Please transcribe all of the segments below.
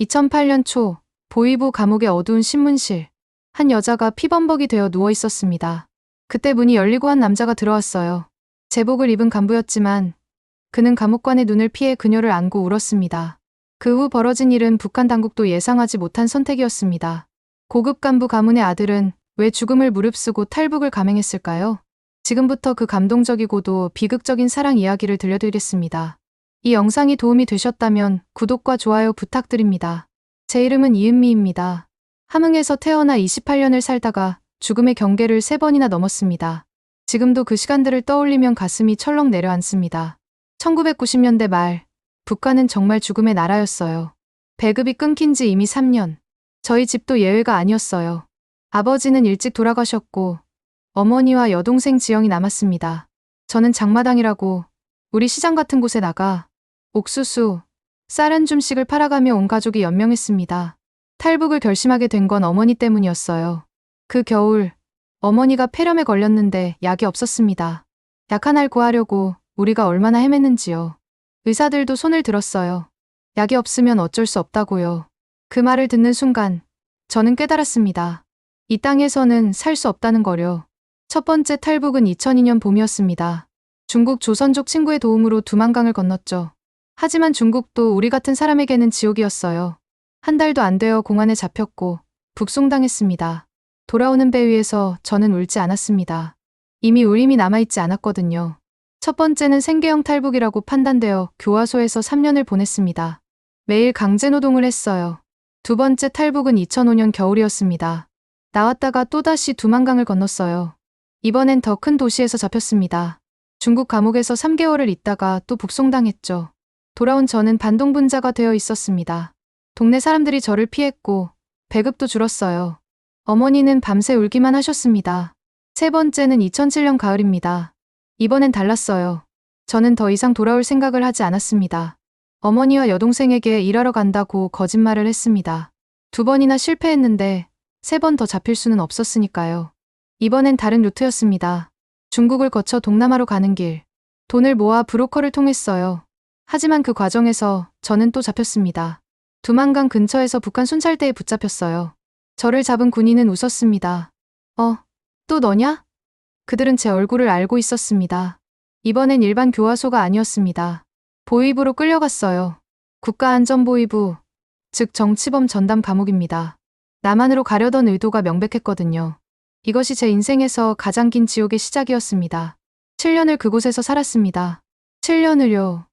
2008년 초 보이부 감옥의 어두운 신문실. 한 여자가 피범벅이 되어 누워 있었습니다. 그때 문이 열리고 한 남자가 들어왔어요. 제복을 입은 간부였지만 그는 감옥관의 눈을 피해 그녀를 안고 울었습니다. 그 후 벌어진 일은 북한 당국도 예상하지 못한 선택이었습니다. 고급 간부 가문의 아들은 왜 죽음을 무릅쓰고 탈북을 감행했을까요? 지금부터 그 감동적이고도 비극적인 사랑 이야기를 들려드리겠습니다. 이 영상이 도움이 되셨다면 구독과 좋아요 부탁드립니다. 제 이름은 이은미입니다. 함흥에서 태어나 28년을 살다가 죽음의 경계를 3번이나 넘었습니다. 지금도 그 시간들을 떠올리면 가슴이 철렁 내려앉습니다. 1990년대 말, 북한은 정말 죽음의 나라였어요. 배급이 끊긴 지 이미 3년. 저희 집도 예외가 아니었어요. 아버지는 일찍 돌아가셨고, 어머니와 여동생 지영이 남았습니다. 저는 장마당이라고 우리 시장 같은 곳에 나가 옥수수, 쌀 한 줌씩을 팔아가며 온 가족이 연명했습니다. 탈북을 결심하게 된 건 어머니 때문이었어요. 그 겨울, 어머니가 폐렴에 걸렸는데 약이 없었습니다. 약 하나를 구하려고 우리가 얼마나 헤맸는지요. 의사들도 손을 들었어요. 약이 없으면 어쩔 수 없다고요. 그 말을 듣는 순간, 저는 깨달았습니다. 이 땅에서는 살 수 없다는 거려. 첫 번째 탈북은 2002년 봄이었습니다. 중국 조선족 친구의 도움으로 두만강을 건넜죠. 하지만 중국도 우리 같은 사람에게는 지옥이었어요. 한 달도 안 되어 공안에 잡혔고 북송당했습니다. 돌아오는 배 위에서 저는 울지 않았습니다. 이미 울림이 남아있지 않았거든요. 첫 번째는 생계형 탈북이라고 판단되어 교화소에서 3년을 보냈습니다. 매일 강제노동을 했어요. 두 번째 탈북은 2005년 겨울이었습니다. 나왔다가 또다시 두만강을 건넜어요. 이번엔 더 큰 도시에서 잡혔습니다. 중국 감옥에서 3개월을 있다가 또 북송당했죠. 돌아온 저는 반동분자가 되어 있었습니다. 동네 사람들이 저를 피했고 배급도 줄었어요. 어머니는 밤새 울기만 하셨습니다. 세 번째는 2007년 가을입니다. 이번엔 달랐어요. 저는 더 이상 돌아올 생각을 하지 않았습니다. 어머니와 여동생에게 일하러 간다고 거짓말을 했습니다. 두 번이나 실패했는데 세 번 더 잡힐 수는 없었으니까요. 이번엔 다른 루트였습니다. 중국을 거쳐 동남아로 가는 길. 돈을 모아 브로커를 통했어요. 하지만 그 과정에서 저는 또 잡혔습니다. 두만강 근처에서 북한 순찰대에 붙잡혔어요. 저를 잡은 군인은 웃었습니다. 어, 또 너냐? 그들은 제 얼굴을 알고 있었습니다. 이번엔 일반 교화소가 아니었습니다. 보위부로 끌려갔어요. 국가안전보위부, 즉 정치범 전담 감옥입니다. 남한으로 가려던 의도가 명백했거든요. 이것이 제 인생에서 가장 긴 지옥의 시작이었습니다. 7년을 그곳에서 살았습니다. 7년을요.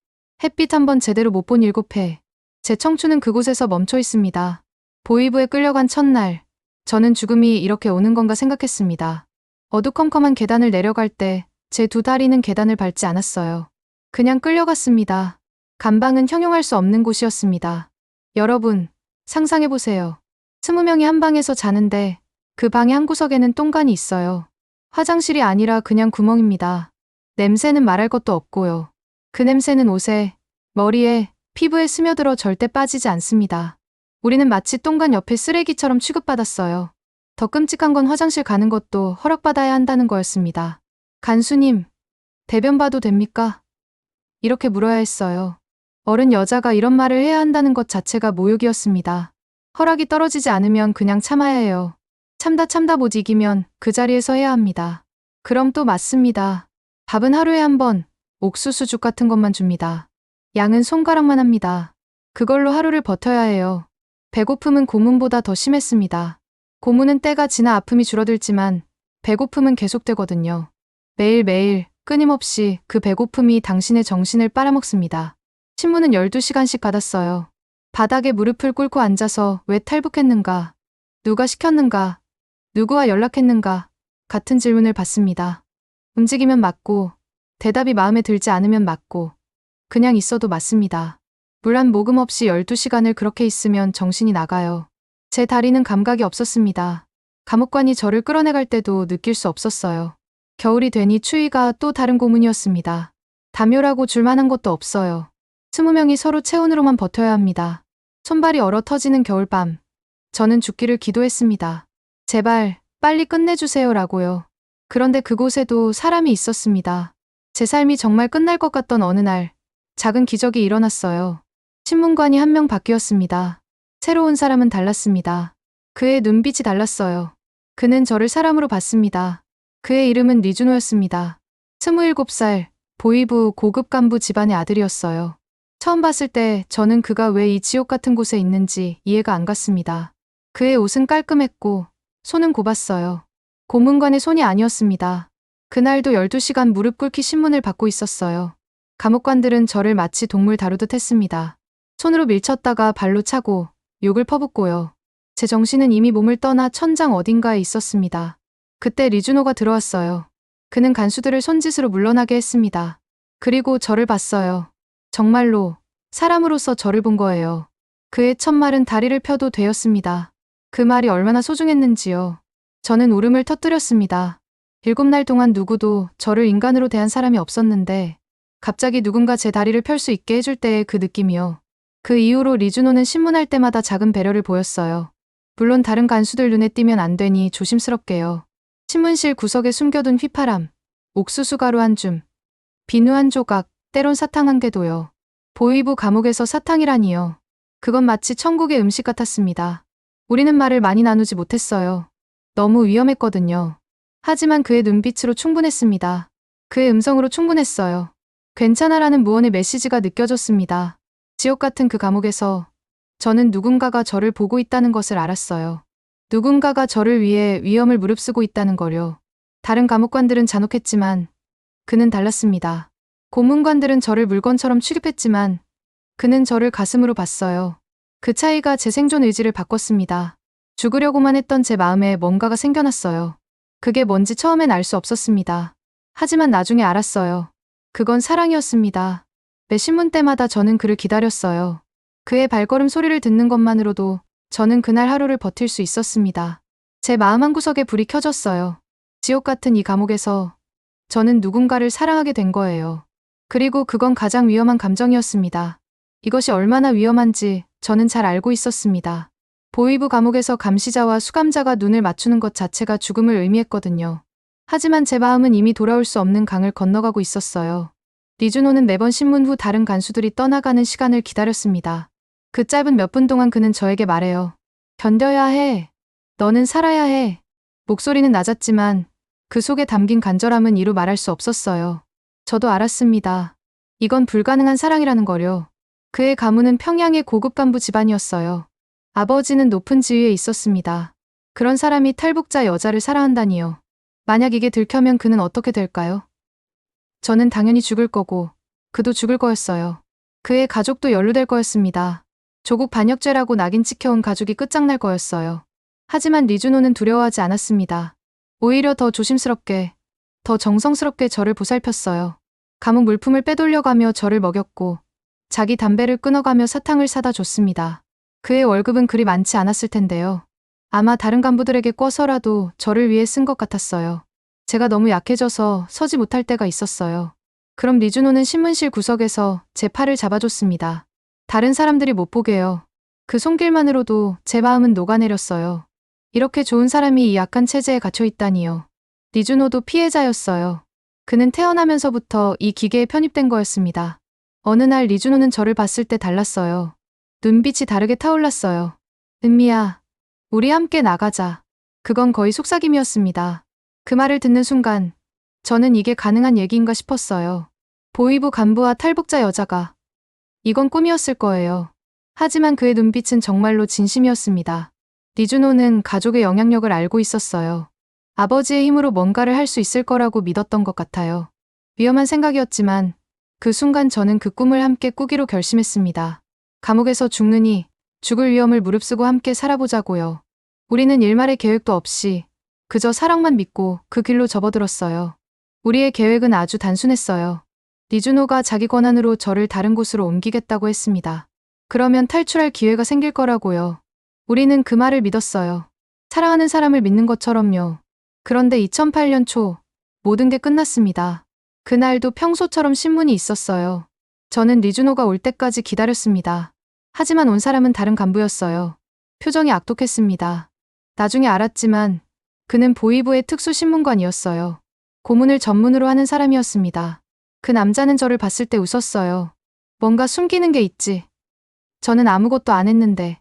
햇빛 한 번 제대로 못 본 일곱 해. 제 청춘은 그곳에서 멈춰 있습니다. 보이부에 끌려간 첫날, 저는 죽음이 이렇게 오는 건가 생각했습니다. 어두컴컴한 계단을 내려갈 때 제 두 다리는 계단을 밟지 않았어요. 그냥 끌려갔습니다. 감방은 형용할 수 없는 곳이었습니다. 여러분, 상상해보세요. 스무 명이 한 방에서 자는데 그 방의 한 구석에는 똥간이 있어요. 화장실이 아니라 그냥 구멍입니다. 냄새는 말할 것도 없고요. 그 냄새는 옷에, 머리에, 피부에 스며들어 절대 빠지지 않습니다. 우리는 마치 똥간 옆에 쓰레기처럼 취급받았어요. 더 끔찍한 건 화장실 가는 것도 허락받아야 한다는 거였습니다. 간수님, 대변 봐도 됩니까? 이렇게 물어야 했어요. 어른 여자가 이런 말을 해야 한다는 것 자체가 모욕이었습니다. 허락이 떨어지지 않으면 그냥 참아야 해요. 참다 참다 못 이기면 그 자리에서 해야 합니다. 그럼 또 맞습니다. 밥은 하루에 한 번, 옥수수죽 같은 것만 줍니다. 양은 손가락만 합니다. 그걸로 하루를 버텨야 해요. 배고픔은 고문보다 더 심했습니다. 고문은 때가 지나 아픔이 줄어들지만 배고픔은 계속되거든요. 매일매일 끊임없이 그 배고픔이 당신의 정신을 빨아먹습니다. 신문은 12시간씩 받았어요. 바닥에 무릎을 꿇고 앉아서 왜 탈북했는가, 누가 시켰는가, 누구와 연락했는가 같은 질문을 받습니다. 움직이면 맞고 대답이 마음에 들지 않으면 맞고 그냥 있어도 맞습니다. 물 한 모금 없이 12시간을 그렇게 있으면 정신이 나가요. 제 다리는 감각이 없었습니다. 감옥관이 저를 끌어내갈 때도 느낄 수 없었어요. 겨울이 되니 추위가 또 다른 고문이었습니다. 담요라고 줄만한 것도 없어요. 스무 명이 서로 체온으로만 버텨야 합니다. 손발이 얼어 터지는 겨울밤. 저는 죽기를 기도했습니다. 제발 빨리 끝내주세요라고요. 그런데 그곳에도 사람이 있었습니다. 제 삶이 정말 끝날 것 같던 어느 날 작은 기적이 일어났어요. 신문관이 한 명 바뀌었습니다. 새로운 사람은 달랐습니다. 그의 눈빛이 달랐어요. 그는 저를 사람으로 봤습니다. 그의 이름은 리준호였습니다. 27살, 보이부 고급 간부 집안의 아들이었어요. 처음 봤을 때 저는 그가 왜 이 지옥 같은 곳에 있는지 이해가 안 갔습니다. 그의 옷은 깔끔했고 손은 곱았어요. 고문관의 손이 아니었습니다. 그날도 12시간 무릎 꿇기 신문을 받고 있었어요. 감옥관들은 저를 마치 동물 다루듯 했습니다. 손으로 밀쳤다가 발로 차고 욕을 퍼붓고요. 제 정신은 이미 몸을 떠나 천장 어딘가에 있었습니다. 그때 리준호가 들어왔어요. 그는 간수들을 손짓으로 물러나게 했습니다. 그리고 저를 봤어요. 정말로 사람으로서 저를 본 거예요. 그의 첫 말은 다리를 펴도 되었습니다. 그 말이 얼마나 소중했는지요. 저는 울음을 터뜨렸습니다. 일곱 날 동안 누구도 저를 인간으로 대한 사람이 없었는데 갑자기 누군가 제 다리를 펼 수 있게 해줄 때의 그 느낌이요. 그 이후로 리준호는 신문할 때마다 작은 배려를 보였어요. 물론 다른 간수들 눈에 띄면 안 되니 조심스럽게요. 신문실 구석에 숨겨둔 휘파람, 옥수수 가루 한 줌, 비누 한 조각, 때론 사탕 한 개도요. 보이부 감옥에서 사탕이라니요. 그건 마치 천국의 음식 같았습니다. 우리는 말을 많이 나누지 못했어요. 너무 위험했거든요. 하지만 그의 눈빛으로 충분했습니다. 그의 음성으로 충분했어요. 괜찮아라는 무언의 메시지가 느껴졌습니다. 지옥 같은 그 감옥에서 저는 누군가가 저를 보고 있다는 것을 알았어요. 누군가가 저를 위해 위험을 무릅쓰고 있다는 거요. 다른 감옥관들은 잔혹했지만 그는 달랐습니다. 고문관들은 저를 물건처럼 취급했지만 그는 저를 가슴으로 봤어요. 그 차이가 제 생존 의지를 바꿨습니다. 죽으려고만 했던 제 마음에 뭔가가 생겨났어요. 그게 뭔지 처음엔 알 수 없었습니다. 하지만 나중에 알았어요. 그건 사랑이었습니다. 매 신문 때마다 저는 그를 기다렸어요. 그의 발걸음 소리를 듣는 것만으로도 저는 그날 하루를 버틸 수 있었습니다. 제 마음 한구석에 불이 켜졌어요. 지옥 같은 이 감옥에서 저는 누군가를 사랑하게 된 거예요. 그리고 그건 가장 위험한 감정이었습니다. 이것이 얼마나 위험한지 저는 잘 알고 있었습니다. 보이부 감옥에서 감시자와 수감자가 눈을 맞추는 것 자체가 죽음을 의미했거든요. 하지만 제 마음은 이미 돌아올 수 없는 강을 건너가고 있었어요. 리준호는 매번 신문 후 다른 간수들이 떠나가는 시간을 기다렸습니다. 그 짧은 몇 분 동안 그는 저에게 말해요. 견뎌야 해. 너는 살아야 해. 목소리는 낮았지만 그 속에 담긴 간절함은 이루 말할 수 없었어요. 저도 알았습니다. 이건 불가능한 사랑이라는 거려. 그의 가문은 평양의 고급 간부 집안이었어요. 아버지는 높은 지위에 있었습니다. 그런 사람이 탈북자 여자를 사랑한다니요. 만약 이게 들켜면 그는 어떻게 될까요? 저는 당연히 죽을 거고, 그도 죽을 거였어요. 그의 가족도 연루될 거였습니다. 조국 반역죄라고 낙인 찍혀온 가족이 끝장날 거였어요. 하지만 리준호는 두려워하지 않았습니다. 오히려 더 조심스럽게, 더 정성스럽게 저를 보살폈어요. 감옥 물품을 빼돌려가며 저를 먹였고, 자기 담배를 끊어가며 사탕을 사다 줬습니다. 그의 월급은 그리 많지 않았을 텐데요. 아마 다른 간부들에게 꿔서라도 저를 위해 쓴 것 같았어요. 제가 너무 약해져서 서지 못할 때가 있었어요. 그럼 리준호는 신문실 구석에서 제 팔을 잡아줬습니다. 다른 사람들이 못 보게요. 그 손길만으로도 제 마음은 녹아내렸어요. 이렇게 좋은 사람이 이 약한 체제에 갇혀 있다니요. 리준호도 피해자였어요. 그는 태어나면서부터 이 기계에 편입된 거였습니다. 어느 날 리준호는 저를 봤을 때 달랐어요. 눈빛이 다르게 타올랐어요. 은미야, 우리 함께 나가자. 그건 거의 속삭임이었습니다. 그 말을 듣는 순간 저는 이게 가능한 얘기인가 싶었어요. 보이부 간부와 탈북자 여자가 이건 꿈이었을 거예요. 하지만 그의 눈빛은 정말로 진심이었습니다. 리준호는 가족의 영향력을 알고 있었어요. 아버지의 힘으로 뭔가를 할 수 있을 거라고 믿었던 것 같아요. 위험한 생각이었지만 그 순간 저는 그 꿈을 함께 꾸기로 결심했습니다. 감옥에서 죽느니 죽을 위험을 무릅쓰고 함께 살아보자고요. 우리는 일말의 계획도 없이 그저 사랑만 믿고 그 길로 접어들었어요. 우리의 계획은 아주 단순했어요. 리준호가 자기 권한으로 저를 다른 곳으로 옮기겠다고 했습니다. 그러면 탈출할 기회가 생길 거라고요. 우리는 그 말을 믿었어요. 사랑하는 사람을 믿는 것처럼요. 그런데 2008년 초 모든 게 끝났습니다. 그날도 평소처럼 신문이 있었어요. 저는 리준호가 올 때까지 기다렸습니다. 하지만 온 사람은 다른 간부였어요. 표정이 악독했습니다. 나중에 알았지만 그는 보이부의 특수신문관이었어요. 고문을 전문으로 하는 사람이었습니다. 그 남자는 저를 봤을 때 웃었어요. 뭔가 숨기는 게 있지. 저는 아무것도 안 했는데.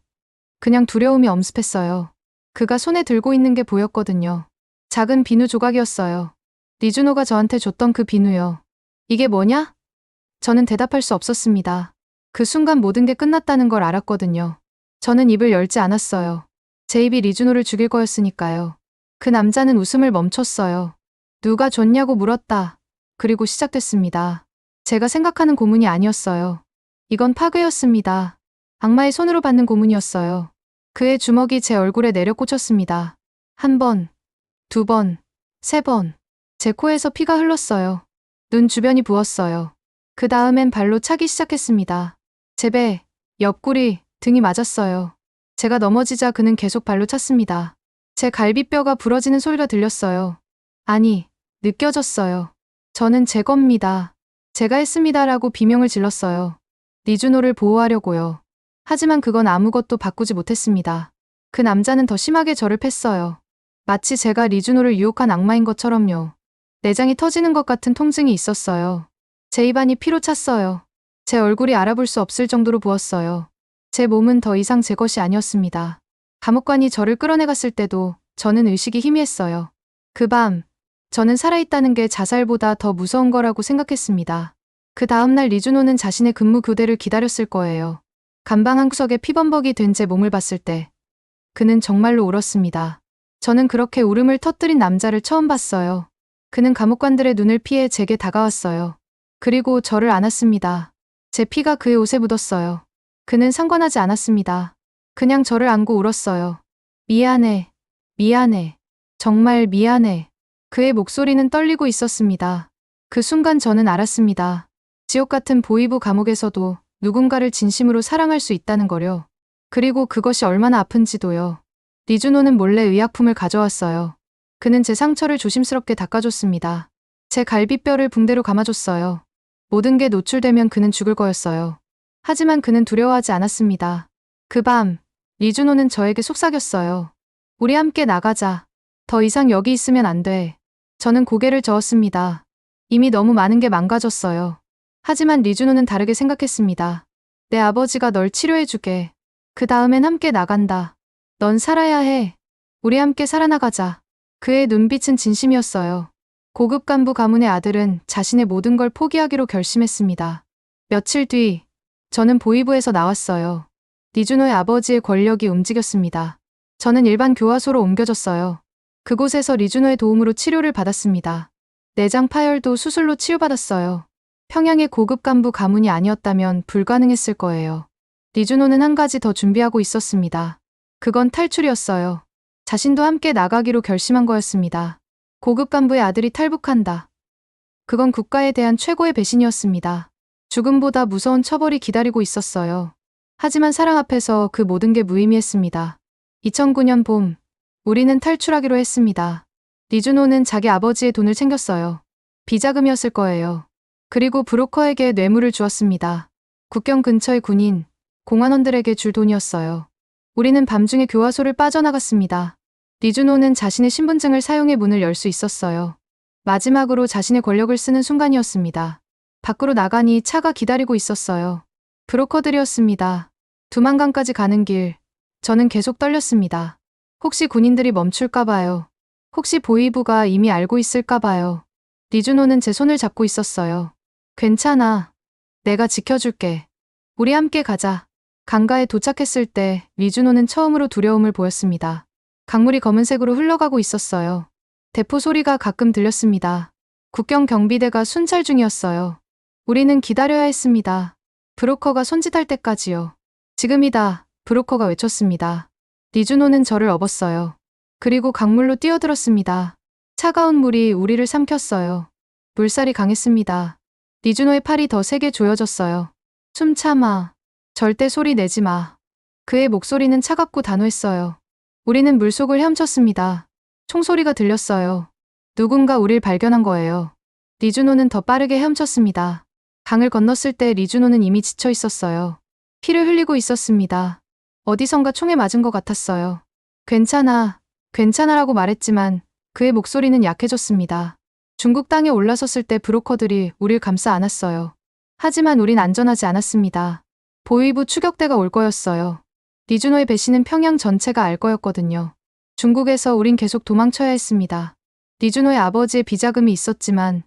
그냥 두려움이 엄습했어요. 그가 손에 들고 있는 게 보였거든요. 작은 비누 조각이었어요. 리주노가 저한테 줬던 그 비누요. 이게 뭐냐? 저는 대답할 수 없었습니다. 그 순간 모든 게 끝났다는 걸 알았거든요. 저는 입을 열지 않았어요. 제 입이 리주노를 죽일 거였으니까요. 그 남자는 웃음을 멈췄어요. 누가 줬냐고 물었다. 그리고 시작됐습니다. 제가 생각하는 고문이 아니었어요. 이건 파괴였습니다. 악마의 손으로 받는 고문이었어요. 그의 주먹이 제 얼굴에 내려 꽂혔습니다. 한 번, 두 번, 세 번. 제 코에서 피가 흘렀어요. 눈 주변이 부었어요. 그 다음엔 발로 차기 시작했습니다. 제 배, 옆구리, 등이 맞았어요. 제가 넘어지자 그는 계속 발로 찼습니다. 제 갈비뼈가 부러지는 소리가 들렸어요. 아니, 느껴졌어요. 저는 제 겁니다. 제가 했습니다라고 비명을 질렀어요. 리주노를 보호하려고요. 하지만 그건 아무것도 바꾸지 못했습니다. 그 남자는 더 심하게 저를 팼어요. 마치 제가 리주노를 유혹한 악마인 것처럼요. 내장이 터지는 것 같은 통증이 있었어요. 제 입안이 피로 찼어요. 제 얼굴이 알아볼 수 없을 정도로 부었어요. 제 몸은 더 이상 제 것이 아니었습니다. 감옥관이 저를 끌어내갔을 때도 저는 의식이 희미했어요. 그 밤, 저는 살아있다는 게 자살보다 더 무서운 거라고 생각했습니다. 그 다음날 리주노는 자신의 근무 교대를 기다렸을 거예요. 간방 한 구석에 피범벅이 된 제 몸을 봤을 때 그는 정말로 울었습니다. 저는 그렇게 울음을 터뜨린 남자를 처음 봤어요. 그는 감옥관들의 눈을 피해 제게 다가왔어요. 그리고 저를 안았습니다. 제 피가 그의 옷에 묻었어요. 그는 상관하지 않았습니다. 그냥 저를 안고 울었어요. 미안해. 미안해. 정말 미안해. 그의 목소리는 떨리고 있었습니다. 그 순간 저는 알았습니다. 지옥 같은 보이부 감옥에서도 누군가를 진심으로 사랑할 수 있다는 거요. 그리고 그것이 얼마나 아픈지도요. 리주노는 몰래 의약품을 가져왔어요. 그는 제 상처를 조심스럽게 닦아줬습니다. 제 갈비뼈를 붕대로 감아줬어요. 모든 게 노출되면 그는 죽을 거였어요. 하지만 그는 두려워하지 않았습니다. 그 밤, 리주노는 저에게 속삭였어요. 우리 함께 나가자. 더 이상 여기 있으면 안 돼. 저는 고개를 저었습니다. 이미 너무 많은 게 망가졌어요. 하지만 리주노는 다르게 생각했습니다. 내 아버지가 널 치료해주게. 그 다음엔 함께 나간다. 넌 살아야 해. 우리 함께 살아나가자. 그의 눈빛은 진심이었어요. 고급 간부 가문의 아들은 자신의 모든 걸 포기하기로 결심했습니다. 며칠 뒤, 저는 보이부에서 나왔어요. 리주노의 아버지의 권력이 움직였습니다. 저는 일반 교화소로 옮겨졌어요. 그곳에서 리주노의 도움으로 치료를 받았습니다. 내장 파열도 수술로 치유받았어요. 평양의 고급 간부 가문이 아니었다면 불가능했을 거예요. 리주노는 한 가지 더 준비하고 있었습니다. 그건 탈출이었어요. 자신도 함께 나가기로 결심한 거였습니다. 고급 간부의 아들이 탈북한다. 그건 국가에 대한 최고의 배신이었습니다. 죽음보다 무서운 처벌이 기다리고 있었어요. 하지만 사랑 앞에서 그 모든 게 무의미했습니다. 2009년 봄, 우리는 탈출하기로 했습니다. 리주노는 자기 아버지의 돈을 챙겼어요. 비자금이었을 거예요. 그리고 브로커에게 뇌물을 주었습니다. 국경 근처의 군인, 공안원들에게 줄 돈이었어요. 우리는 밤중에 교화소를 빠져나갔습니다. 리주노는 자신의 신분증을 사용해 문을 열 수 있었어요. 마지막으로 자신의 권력을 쓰는 순간이었습니다. 밖으로 나가니 차가 기다리고 있었어요. 브로커들이었습니다. 두만강까지 가는 길, 저는 계속 떨렸습니다. 혹시 군인들이 멈출까봐요. 혹시 보이부가 이미 알고 있을까봐요. 리주노는 제 손을 잡고 있었어요. 괜찮아. 내가 지켜줄게. 우리 함께 가자. 강가에 도착했을 때 리주노는 처음으로 두려움을 보였습니다. 강물이 검은색으로 흘러가고 있었어요. 대포 소리가 가끔 들렸습니다. 국경 경비대가 순찰 중이었어요. 우리는 기다려야 했습니다. 브로커가 손짓할 때까지요. 지금이다. 브로커가 외쳤습니다. 리주노는 저를 업었어요. 그리고 강물로 뛰어들었습니다. 차가운 물이 우리를 삼켰어요. 물살이 강했습니다. 리주노의 팔이 더 세게 조여졌어요. 숨 참아. 절대 소리 내지 마. 그의 목소리는 차갑고 단호했어요. 우리는 물속을 헤엄쳤습니다. 총소리가 들렸어요. 누군가 우릴 발견한 거예요. 리주노는 더 빠르게 헤엄쳤습니다. 강을 건넜을 때 리주노는 이미 지쳐 있었어요. 피를 흘리고 있었습니다. 어디선가 총에 맞은 것 같았어요. 괜찮아, 괜찮아라고 말했지만 그의 목소리는 약해졌습니다. 중국 땅에 올라섰을 때 브로커들이 우릴 감싸 안았어요. 하지만 우린 안전하지 않았습니다. 보위부 추격대가 올 거였어요. 리주노의 배신은 평양 전체가 알 거였거든요. 중국에서 우린 계속 도망쳐야 했습니다. 리주노의 아버지의 비자금이 있었지만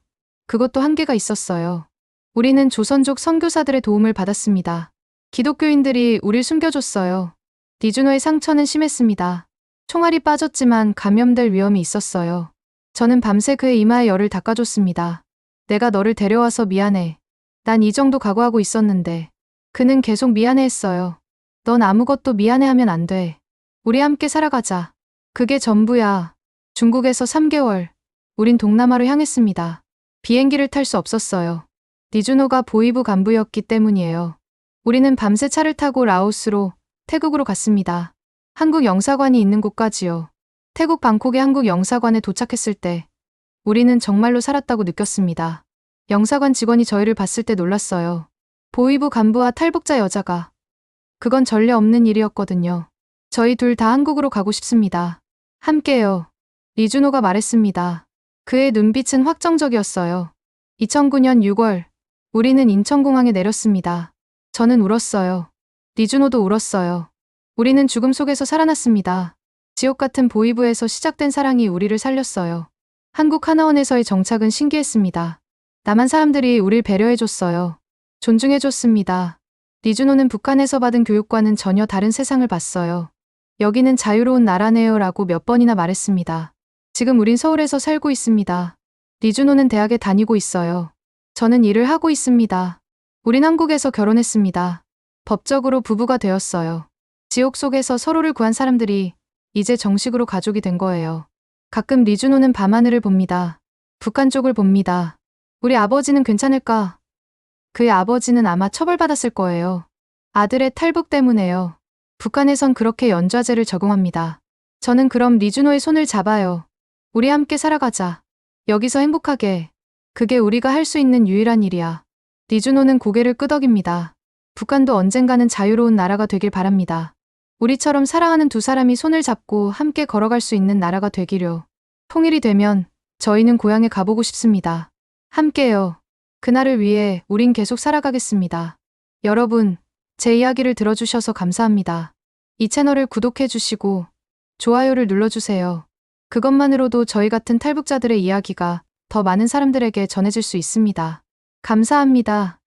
그것도 한계가 있었어요. 우리는 조선족 선교사들의 도움을 받았습니다. 기독교인들이 우릴 숨겨줬어요. 리주노의 상처는 심했습니다. 총알이 빠졌지만 감염될 위험이 있었어요. 저는 밤새 그의 이마에 열을 닦아줬습니다. 내가 너를 데려와서 미안해. 난 이 정도 각오하고 있었는데. 그는 계속 미안해했어요. 넌 아무것도 미안해하면 안 돼. 우리 함께 살아가자. 그게 전부야. 중국에서 3개월. 우린 동남아로 향했습니다. 비행기를 탈 수 없었어요. 니주노가 보이부 간부였기 때문이에요. 우리는 밤새 차를 타고 라오스로 태국으로 갔습니다. 한국 영사관이 있는 곳까지요. 태국 방콕의 한국 영사관에 도착했을 때 우리는 정말로 살았다고 느꼈습니다. 영사관 직원이 저희를 봤을 때 놀랐어요. 보이부 간부와 탈북자 여자가. 그건 전례 없는 일이었거든요. 저희 둘 다 한국으로 가고 싶습니다. 함께요. 리주노가 말했습니다. 그의 눈빛은 확정적이었어요. 2009년 6월, 우리는 인천공항에 내렸습니다. 저는 울었어요. 리주노도 울었어요. 우리는 죽음 속에서 살아났습니다. 지옥 같은 보이부에서 시작된 사랑이 우리를 살렸어요. 한국 하나원에서의 정착은 신기했습니다. 남한 사람들이 우릴 배려해줬어요. 존중해줬습니다. 리주노는 북한에서 받은 교육과는 전혀 다른 세상을 봤어요. 여기는 자유로운 나라네요 라고 몇 번이나 말했습니다. 지금 우린 서울에서 살고 있습니다. 리주노는 대학에 다니고 있어요. 저는 일을 하고 있습니다. 우린 한국에서 결혼했습니다. 법적으로 부부가 되었어요. 지옥 속에서 서로를 구한 사람들이 이제 정식으로 가족이 된 거예요. 가끔 리주노는 밤하늘을 봅니다. 북한 쪽을 봅니다. 우리 아버지는 괜찮을까? 그의 아버지는 아마 처벌받았을 거예요. 아들의 탈북 때문에요. 북한에선 그렇게 연좌제를 적용합니다. 저는 그럼 리주노의 손을 잡아요. 우리 함께 살아가자. 여기서 행복하게. 그게 우리가 할 수 있는 유일한 일이야. 리주노는 고개를 끄덕입니다. 북한도 언젠가는 자유로운 나라가 되길 바랍니다. 우리처럼 사랑하는 두 사람이 손을 잡고 함께 걸어갈 수 있는 나라가 되기려. 통일이 되면 저희는 고향에 가보고 싶습니다. 함께요. 그날을 위해 우린 계속 살아가겠습니다. 여러분, 제 이야기를 들어주셔서 감사합니다. 이 채널을 구독해주시고 좋아요를 눌러주세요. 그것만으로도 저희 같은 탈북자들의 이야기가 더 많은 사람들에게 전해질 수 있습니다. 감사합니다.